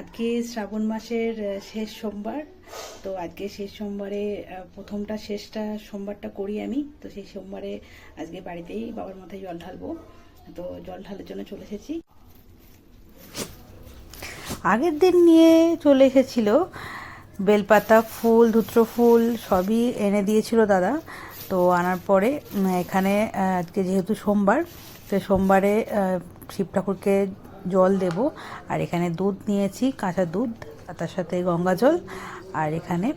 আজকে শ্রাবণ মাসের শেষ সোমবার। তো আজকে শেষ সোমবারে প্রথমটা, শেষটা, সোমবারটা করি আমি। তো সেই সোমবারে আজকে বাড়িতেই বাবার মাথায় জল ঢালবো। তো জল ঢালার জন্য চলে এসেছি। আগের দিন নিয়ে চলে এসেছিল বেলপাতা ফুল, ধুত্র ফুল, সবই এনে দিয়েছিল দাদা। তো আনার পরে এখানে আজকে যেহেতু সোমবার, তো সোমবারে শিব ঠাকুরকে জল দেব। আর এখানে দুধ নিয়েছি, কাঁচা দুধ তার সাথে গঙ্গা জল। আর এখানে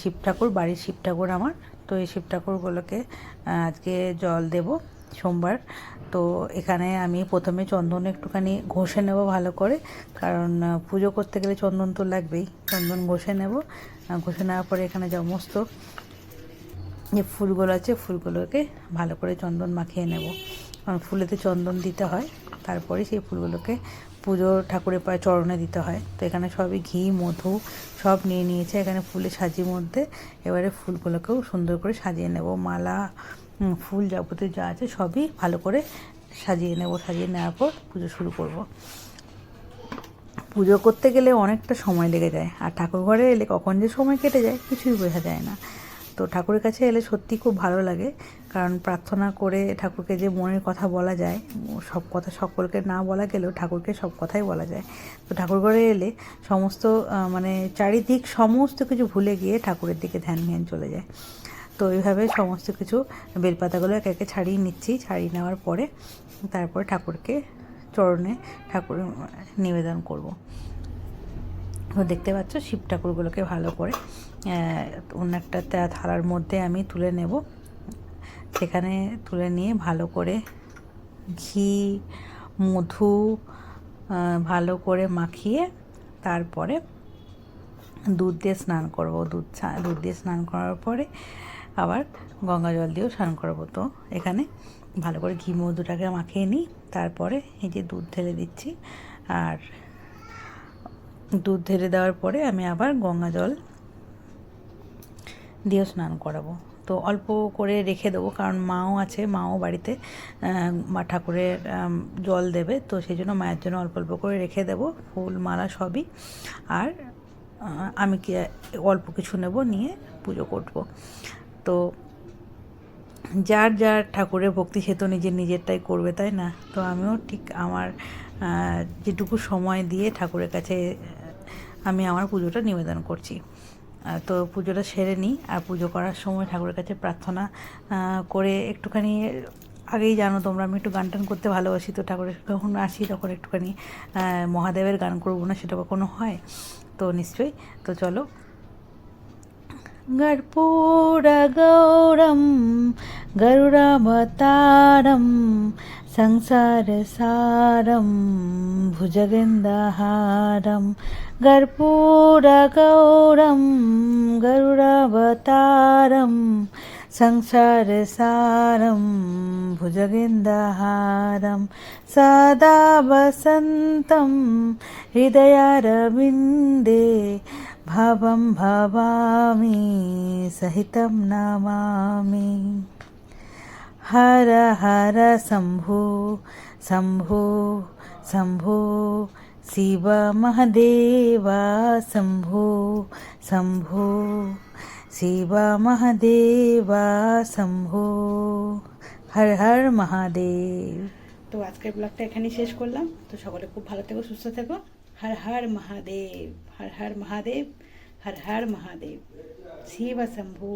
শিব ঠাকুর, বাড়ির শিব ঠাকুর আমার। তো এই শিব ঠাকুরগুলোকে আজকে জল দেব সোমবার। তো এখানে আমি প্রথমে চন্দন একটুখানি ঘষে নেব ভালো করে। কারণ পুজো করতে গেলে চন্দন তো লাগবেই। চন্দন ঘষে নেব। ঘষে নেওয়ার পরে এখানে সমস্ত যে ফুলগুলো আছে, ফুলগুলোকে ভালো করে চন্দন মাখিয়ে নেব। ফুলেতে চন্দন দিতে হয়। তারপরে সেই ফুলগুলোকে পুজো ঠাকুরের পায়ে চরণে দিতে হয়। তো এখানে সবই ঘি, মধু সব নিয়ে নিয়েছে। এখানে ফুলের সাজির মধ্যে এবারে ফুলগুলোকেও সুন্দর করে সাজিয়ে নেব। মালা ফুল যাবতীয় যা আছে সবই ভালো করে সাজিয়ে নেব, সাজিয়ে নেওয়ার পর পুজো শুরু করব। পুজো করতে গেলে অনেকটা সময় লেগে যায়। আর ঠাকুর ঘরে এলে কখন যে সময় কেটে যায় কিছুই বোঝা যায় না। তো ঠাকুরের কাছে এলে সত্যি খুব ভালো লাগে। কারণ প্রার্থনা করে ঠাকুরকে যে মনের কথা বলা যায়, সব কথা সকলকে না বলা গেলেও ঠাকুরকে সব কথাই বলা যায়। তো ঠাকুর ঘরে এলে সমস্ত মানে চারিদিক সমস্ত কিছু ভুলে গিয়ে ঠাকুরের দিকে ধ্যান ধ্যান চলে যায়। তো এইভাবে সমস্ত কিছু বেলপাতাগুলো একে একে ছাড়িয়ে নিচ্ছি, ছাড়িয়ে নেওয়ার পরে তারপরে ঠাকুরকে চরণে ঠাকুর, নিবেদন করব। দেখতে পাচ্ছ শিব ঠাকুরগুলোকে ভালো করে অন্য একটা থালার মধ্যে আমি তুলে নেব। সেখানে তুলে নিয়ে ভালো করে ঘি, মধু ভালো করে মাখিয়ে তারপরে দুধ দিয়ে স্নান করব। দুধ দুধ দিয়ে স্নান করার পরে আবার গঙ্গা জল দিয়েও স্নান করব। তো এখানে ভালো করে ঘি, মধুটাকে মাখিয়ে নিই, তারপরে এই যে দুধ ঢেলে দিচ্ছি, আর দুধ ঢেলে দেওয়ার পরে আমি আবার গঙ্গা জল দিয়েও স্নান করাবো। তো অল্প করে রেখে দেবো, কারণ মাও আছে, মাও বাড়িতে মা ঠাকুরের জল দেবে, তো সেই জন্য মায়ের জন্য অল্প অল্প করে রেখে দেবো, ফুল, মালা সবই। আর আমি কি, অল্প কিছু নেব, নিয়ে পুজো করব। তো যার যার ঠাকুরের ভক্তি, সে তো নিজের নিজেরটাই করবে, তাই না? তো আমিও ঠিক আমার যেটুকু সময় দিয়ে ঠাকুরের কাছে আমি আমার পুজোটা নিবেদন করছি। তো পুজোটা সেরে নিই আর পুজো করার সময় ঠাকুরের কাছে প্রার্থনা করে একটুখানি আগেই জানো তোমরা আমি একটু গান টান করতে ভালোবাসি, তো ঠাকুরের যখন আসি তখন একটুখানি মহাদেবের গান করব না সেটা কখনো হয়? তো নিশ্চয়ই, তো চলো। గర్పూరగౌరం గరుడవతారం संसारसारं भुजगन्धहारं गर्पूरगौरं गरुडावतारं संसारसारं भुजगेन्दहारं सदा वसन्तं हृदयारविन्दे भवं भवामि सहितं नमामि। हर हर शम्भो शम्भो शम्भो शिव महदेवा शम्भो शम्भो শিব মহাদেবা শম্ভো হর হর মহাদেব তো আজকের ব্লগটা এখানেই শেষ করলাম তো সকলে খুব ভালো থেকো সুস্থ থেকো হর হর মহাদেব হর হর মহাদেব হর হর মহাদেব শিব শম্ভু